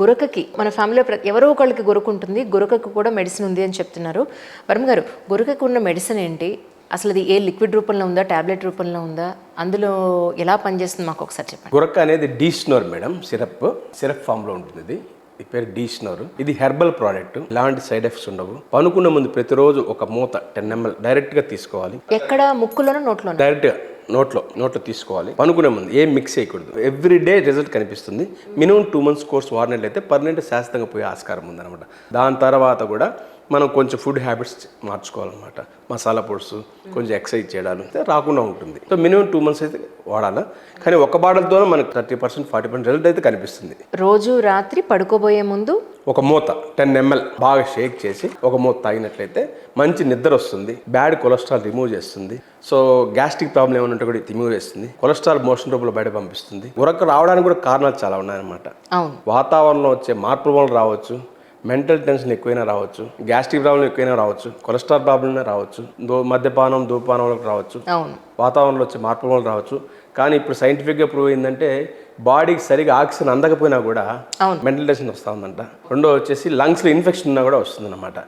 గురకకి మన ఫ్యామిలీలో ప్రతి ఎవరో ఒకళ్ళకి గురక ఉంటుంది గురకకు కూడా మెడిసిన్ ఉంది అని చెప్తున్నారు. వర్మ గారు గురకకు ఉన్న మెడిసిన్ ఏంటి? అసలు అది ఏ లిక్విడ్ రూపంలో ఉందా టాబ్లెట్ రూపంలో ఉందా? అందులో ఎలా పనిచేస్తుంది? మాకు ఒకసారి చెప్పండి. గురక అనేది డీస్నోర్ మేడం సిరప్ సిరప్ ఫామ్లో ఉంటుంది ఇది. ఈ పేరు డీస్నోర్ ఇది హెర్బల్ ప్రోడక్ట్ ఎలాంటి సైడ్ ఎఫెక్ట్స్ ఉండవు. పనుకునే ముందు ప్రతిరోజు ఒక మూత టెన్ ఎంఎల్ డైరెక్ట్గా తీసుకోవాలి. ఎక్కడ ముక్కులోనో నోట్లోనో? డైరెక్ట్గా. నోట్లో నోట్లో తీసుకోవాలి. పనుకునే ముందు ఏం మిక్స్ చేయకూడదు. ఎవ్రీ డే రిజల్ట్ కనిపిస్తుంది. మినిమం టూ మంత్స్ కోర్స్ వాడినట్లయితే పర్మనెంట్ శాశ్వతంగా పోయే ఆస్కారం ఉందన్నమాట. దాని తర్వాత కూడా మనం కొంచెం ఫుడ్ హ్యాబిట్స్ మార్చుకోవాలన్నమాట. మసాలా పొడుసు కొంచెం ఎక్సర్సైజ్ చేయడాలు రాకుండా ఉంటుంది. సో మినిమం టూ మంత్స్ అయితే వాడాలి. కానీ ఒక బాటలతోనే మనకి thirty percent forty percent result అయితే కనిపిస్తుంది. రోజు రాత్రి పడుకోబోయే ముందు? ఒక మూత టెన్ ఎంఎల్ బాగా షేక్ చేసి ఒక మూత తాగినట్లయితే మంచి నిద్ర వస్తుంది. బ్యాడ్ కొలెస్ట్రాల్ రిమూవ్ చేస్తుంది. సో గ్యాస్ట్రిక్ ప్రాబ్లం ఏమైనా ఉంటే కూడా రిమూవ్ చేస్తుంది. కొలెస్ట్రాల్ మోషన్ రూపంలో బయట పంపిస్తుంది. ఉరక రావడానికి కూడా కారణాలు చాలా ఉన్నాయన్నమాట. వాతావరణంలో వచ్చే మార్పుల వల్ల రావచ్చు. మెంటల్ టెన్షన్ ఎక్కువైనా రావచ్చు గ్యాస్ట్రిక్ ప్రాబ్లం ఎక్కువైనా రావచ్చు కొలెస్ట్రాల్ ప్రాబ్లమ్ రావచ్చు దో మద్యపానం ధూపానం వల్ల రావచ్చు వాతావరణంలో వచ్చే మార్పుల వల్ల రావచ్చు. కానీ ఇప్పుడు సైంటిఫిక్గా ప్రూవ్ అయిందంటే బాడీకి సరిగా ఆక్సిజన్ అందకపోయినా కూడా. మెంటల్ టెన్షన్ వస్తూ ఉందంట. రెండో వచ్చేసి లంగ్స్లో ఇన్ఫెక్షన్ ఉన్నా కూడా వస్తుందన్నమాట.